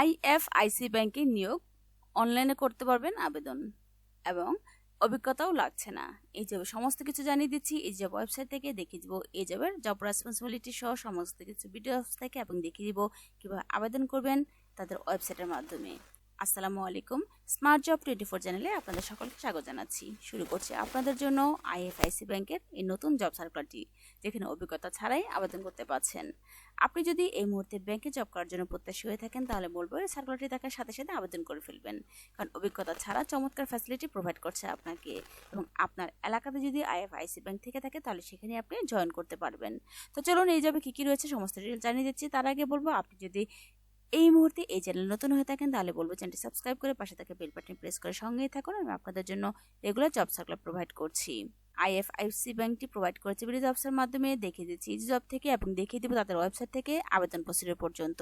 IFIC ব্যাংকে নিয়োগ অনলাইনে করতে পারবেন আবেদন এবং অভিজ্ঞতাও লাগছে না। এই জবে সমস্ত কিছু জানিয়ে দিচ্ছি, এই জব ওয়েবসাইট থেকে দেখিয়ে দিব, এই জবের জব রেসপন্সিবিলিটি সহ সমস্ত কিছু ভিডিওস থেকে এবং দেখিয়ে দিব কীভাবে আবেদন করবেন তাদের ওয়েবসাইটের মাধ্যমে। আসসালামু আলাইকুম। স্মার্ট জব টোয়েন্টি ফোর চ্যানেলে আপনাদের সকলকে স্বাগত জানাচ্ছি। শুরু করছি আপনাদের জন্য আইএফআইসি ব্যাংকের এই নতুন জব সার্কুলারটি যেখানে অভিজ্ঞতা ছাড়াই আবেদন করতে পারছেন। আপনি যদি এই মুহূর্তে ব্যাংকে জব করার জন্য প্রত্যাশী হয়ে থাকেন, তাহলে বলব এই সার্কুলারটি দেখার সাথে সাথে আবেদন করে ফেলবেন। কারণ অভিজ্ঞতা ছাড়া চমৎকার ফ্যাসিলিটি প্রোভাইড করছে আপনাকে। এবং আপনার এলাকাতে যদি আইএফআইসি ব্যাংক থেকে থাকে, তাহলে সেখানে আপনি জয়েন করতে পারবেন। তো চলুন এই জবে কী কী রয়েছে, সমস্ত ডিটেল জানিয়ে দিচ্ছি। তার আগে বলব, আপনি যদি এই মুহূর্তে এই চ্যানেল নতুন হয়ে থাকেন, তাহলে বলব চ্যানেলটি সাবস্ক্রাইব করে পাশে থাকা বেল বাটন প্রেস করে সঙ্গেই থাকুন। আমি আপনাদের জন্য রেগুলার জব সার্কুলার প্রোভাইড করছি। আইএফআইসি ব্যাংকটি প্রোভাইড করেছে বিডি জবসের মাধ্যমে। দেখিয়ে দিচ্ছি ইজি জব থেকে এবং দেখিয়ে দিব তাদের ওয়েবসাইট থেকে আবেদন প্রসিডিউর পর্যন্ত।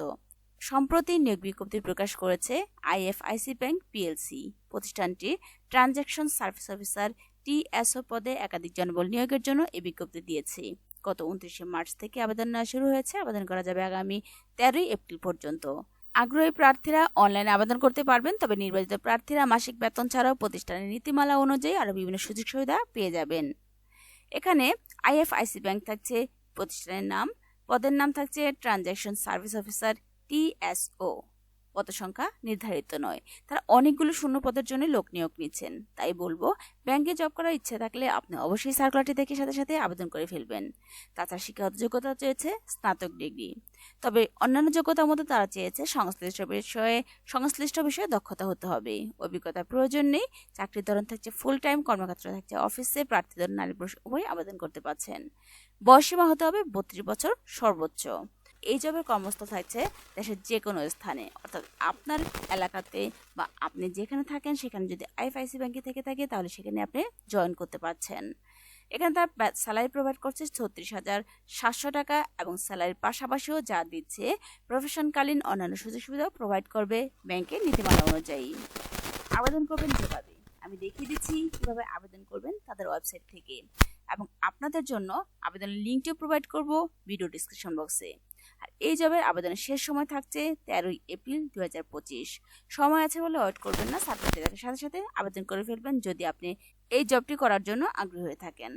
সম্প্রতি নিয়োগ বিজ্ঞপ্তি প্রকাশ করেছে আইএফআইসি ব্যাংক পিএলসি প্রতিষ্ঠানটি ট্রানজ্যাকশন সার্ভিস অফিসার টিএসও পদে একাধিক জনবল নিয়োগের জন্য এই বিজ্ঞপ্তি দিয়েছে। গত উনত্রিশে মার্চ থেকে আবেদন নেওয়া শুরু হয়েছে। আবেদন করা যাবে আগামী তেরোই এপ্রিল পর্যন্ত। আগ্রহী প্রার্থীরা অনলাইনে আবেদন করতে পারবেন, তবে নির্বাচিত প্রার্থীরা মাসিক বেতন ছাড়াও প্রতিষ্ঠানের নীতিমালা অনুযায়ী আরও বিভিন্ন সুযোগ সুবিধা পেয়ে যাবেন। এখানে আইএফআইসি ব্যাংক থাকছে, প্রতিষ্ঠানের নাম, পদের নাম থাকছে ট্রানজ্যাকশন সার্ভিস অফিসার টিএসও পদ সংখ্যা নির্ধারিত নয়। তারা অনেকগুলো শূন্য পদের জন্য লোক নিয়োগ নিচ্ছেন। তাই বলব, ব্যাংকে জব করার ইচ্ছে থাকলে আপনি অবশ্যই সার্কুলারটি দেখে সাথে সাথে আবেদন করে ফেলবেন। তাছাড়া শিক্ষাগত যোগ্যতা চেয়েছে স্নাতক ডিগ্রি। তবে অন্যান্য যোগ্যতার মধ্যে তারা চেয়েছে সংশ্লিষ্ট বিষয়ে সংশ্লিষ্ট বিষয়ে দক্ষতা হতে হবে। অভিজ্ঞতার প্রয়োজন নেই, চাকরির ধরন থাকছে ফুল টাইম কর্মক্ষেত্র থাকছে অফিসে প্রার্থীদের নারী পুরুষ উভয় আবেদন করতে পারছেন। বয়সীমা হতে হবে বত্রিশ বছর সর্বোচ্চ। এই জবের কর্মস্থল থাকছে দেশের যে কোনো স্থানে। অর্থাৎ আপনার এলাকাতে বা আপনি যেখানে থাকেন, সেখানে যদি আইএফআইসি ব্যাংকে থেকে থাকে, তাহলে সেখানে আপনি জয়েন করতে পারছেন। এখানে তার স্যালারি প্রোভাইড করছে ছত্রিশ হাজার সাতশো টাকা এবং স্যালারির পাশাপাশিও যা দিচ্ছে, প্রফেশনকালীন অন্যান্য সুযোগ সুবিধাও প্রোভাইড করবে ব্যাংকের নীতিমালা অনুযায়ী। আবেদন করবেন যেভাবে। আমি দেখিয়ে দিচ্ছি কীভাবে আবেদন করবেন তাদের ওয়েবসাইট থেকে। এবং আপনাদের জন্য আবেদনের লিঙ্কটিও প্রোভাইড করব ভিডিও ডিসক্রিপশন বক্সে। আর এই জবের আবেদনের শেষ সময় থাকছে তেরোই এপ্রিল দু হাজার পঁচিশ। সময় আছে বলে ওয়েট করবেন না সার্টিফিকেট দেখার সাথে সাথে আবেদন করে ফেলবেন যদি আপনি এই জবটি করার জন্য আগ্রহী হয়ে থাকেন।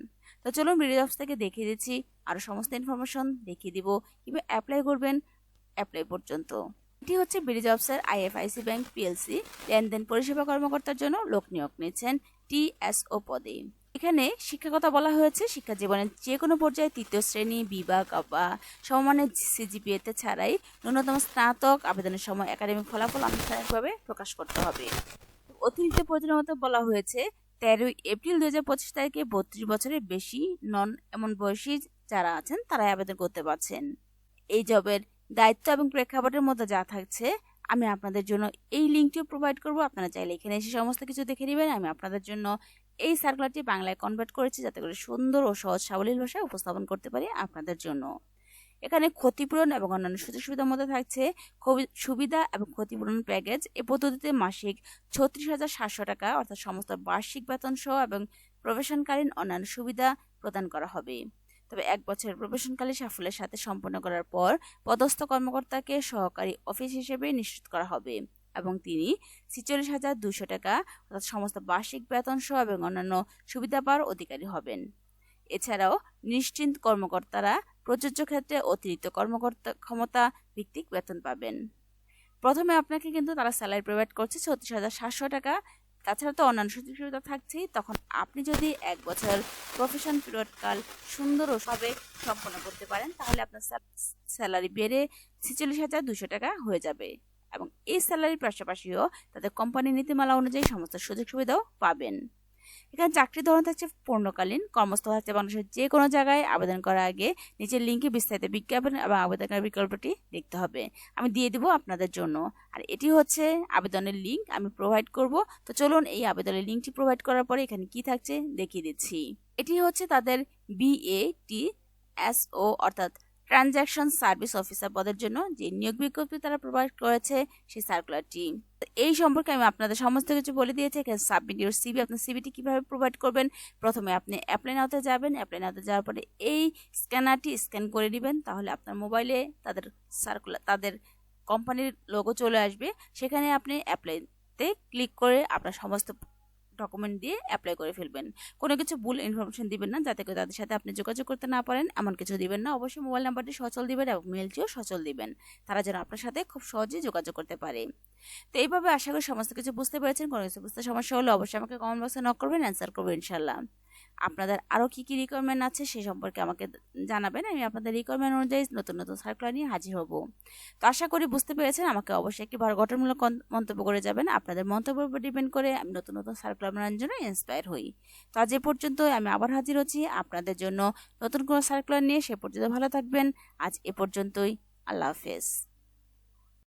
তো চলুন ভিডিও জবস থেকে দেখিয়ে দিচ্ছি, আরও সমস্ত ইনফরমেশন দেখিয়ে দিব, কীভাবে অ্যাপ্লাই করবেন অ্যাপ্লাই পর্যন্ত। এটি হচ্ছে বিডি জবসের আইএফআইসি ব্যাংক পিএলসি, লেনদেন পরিষেবা কর্মকর্তার জন্য লোক নিয়োগ নিয়েছেন টিএসও পদে। এখানে শিক্ষাগত বলা হয়েছে শিক্ষা জীবনের যে কোনো পর্যায়ে তৃতীয় শ্রেণি, বিভাগ বা সমমানের সিজিপিএতে ছাড়াই ন্যূনতম স্নাতক আবেদনের সময় একাডেমিক ফলাফল আনুষ্ঠানিকভাবে প্রকাশ করতে হবে। অতিরিক্ত প্রয়োজনের মতো বলা হয়েছে, তেরোই এপ্রিল দু হাজার পঁচিশ তারিখে বত্রিশ বছরের বেশি নন এমন বয়সী যারা আছেন, তারাই আবেদন করতে পারছেন। এই জবের দায়িত্ব এবং প্রেক্ষাপটের মধ্যে যা থাকছে, আমি আপনাদের জন্য এই লিঙ্কটিও প্রোভাইড করব। আপনারা চাইলে এখানে এসে সমস্ত কিছু দেখে নেবেন। আমি আপনাদের জন্য এই সার্কুলারটি বাংলায় কনভার্ট করেছি যাতে করে সুন্দর ও সহজ সাবলীল ভাষায় উপস্থাপন করতে পারি আপনাদের জন্য। এখানে ক্ষতিপূরণ এবং অন্যান্য সুযোগ সুবিধার মধ্যে থাকছে সুবিধা এবং ক্ষতিপূরণ প্যাকেজ এ পদ্ধতিতে মাসিক ছত্রিশ হাজার সাতশো টাকা অর্থাৎ সমস্ত বার্ষিক বেতন সহ এবং প্রবেশনকালীন অন্যান্য সুবিধা প্রদান করা হবে। তবে এক বছরের প্রবেশনকালী সাফল্যের সাথে সম্পন্ন করার পর পদস্থ কর্মকর্তাকে সহকারী অফিস হিসেবে নিশ্চিত করা হবে। এবং তিনি ছিচল্লিশ হাজার দুশো টাকা অর্থাৎ সমস্ত বার্ষিক বেতন সহ এবং অন্যান্য সুবিধা পাওয়ার অধিকারী হবেন। এছাড়াও নিশ্চিন্ত কর্মকর্তারা প্রযোজ্য ক্ষেত্রে অতিরিক্ত কর্মকর্তা ক্ষমতা ভিত্তিক বেতন পাবেন। প্রথমে আপনাকে কিন্তু তারা স্যালারি প্রোভাইড করছে ছত্রিশ হাজার সাতশো টাকা। তাছাড়া তো অন্যান্য সুযোগ সুবিধা থাকছেই। তখন আপনি যদি এক বছর প্রফেশন পিরিয়ডকাল সুন্দর ও সবে সম্পন্ন করতে পারেন, তাহলে আপনার স্যালারি বেড়ে ছেচল্লিশ হাজার দুশো টাকা হয়ে যাবে। এবং এই স্যালারির পাশাপাশিও তাদের কোম্পানির নীতিমালা অনুযায়ী সমস্ত সুযোগ সুবিধাও পাবেন। এখানে চাকরি ধরন থাকছে পূর্ণকালীন। কর্মস্থল থাকছে বাংলাদেশের যে কোনো জায়গায়। আবেদন করার আগে নিচের লিঙ্কে বিস্তারিত বিজ্ঞাপন এবং আবেদনের বিকল্পটি দেখতে হবে। আমি দিয়ে দিব আপনাদের জন্য। আর এটি হচ্ছে আবেদনের লিঙ্ক আমি প্রোভাইড করব। তো চলুন এই আবেদনের লিঙ্কটি প্রোভাইড করার পরে এখানে কি থাকছে দেখিয়ে দিচ্ছি। এটি হচ্ছে তাদের বিএ টি এস ও অর্থাৎ ট্রানজ্যাকশন সার্ভিস অফিসার পদের জন্য যে নিয়োগ বিজ্ঞপ্তি তারা প্রোভাইড করেছে, সেই সার্কুলারটি এই সম্পর্কে আমি আপনাদের সমস্ত কিছু বলে দিয়েছি। এখানে সাবমিট ইউর সিবি আপনার সিবিটি কীভাবে প্রোভাইড করবেন? প্রথমে আপনি অ্যাপ্লাই নাওতে যাবেন। অ্যাপ্লাই নাওতে যাওয়ার পরে এই স্ক্যানারটি স্ক্যান করে নেবেন। তাহলে আপনার মোবাইলে তাদের সার্কুলার তাদের কোম্পানির লোগো চলে আসবে। সেখানে আপনি অ্যাপ্লাইতে ক্লিক করে আপনার সমস্ত ডকুমেন্ট দিয়ে অ্যাপ্লাই করে ফেলবেন। কোনো কিছু ভুল ইনফরমেশন দিবেন না, যাতে করে তাদের সাথে আপনি যোগাযোগ করতে না পারেন। এমন কিছু দিবেন না। অবশ্যই মোবাইল নাম্বারটি সচল দিবেন এবং মেলটিও সচল দিবেন। তারা যেন আপনার সাথে খুব সহজেই যোগাযোগ করতে পারে। তো এইভাবে আশা করি সমস্ত কিছু বুঝতে পেরেছেন। কোনো কিছু বুঝতে সমস্যা হলে অবশ্যই আমাকে কমেন্ট বক্সে নক করবেন অ্যান্সার করবেন ইনশাল্লাহ আপনাদের আরও কী কী রিকোয়ারমেন্ট আছে সে সম্পর্কে আমাকে জানাবেন। আমি আপনাদের রিকোয়ারমেন্ট অনুযায়ী নতুন নতুন সার্কুলার নিয়ে হাজির হব। তো আশা করি বুঝতে পেরেছেন, আমাকে অবশ্যই একটি গঠনমূলক মন্তব্য করে যাবেন। আপনাদের মন্তব্যের উপর ডিপেন্ড করে আমি নতুন নতুন সার্কুলার বানানোর জন্য ইন্সপায়ার হই। তো আজ এ পর্যন্ত আমি আবার হাজির হচ্ছি আপনাদের জন্য নতুন কোনো সার্কুলার নিয়ে। সে পর্যন্ত ভালো থাকবেন। আজ এ পর্যন্তই, আল্লাহ হাফেজ।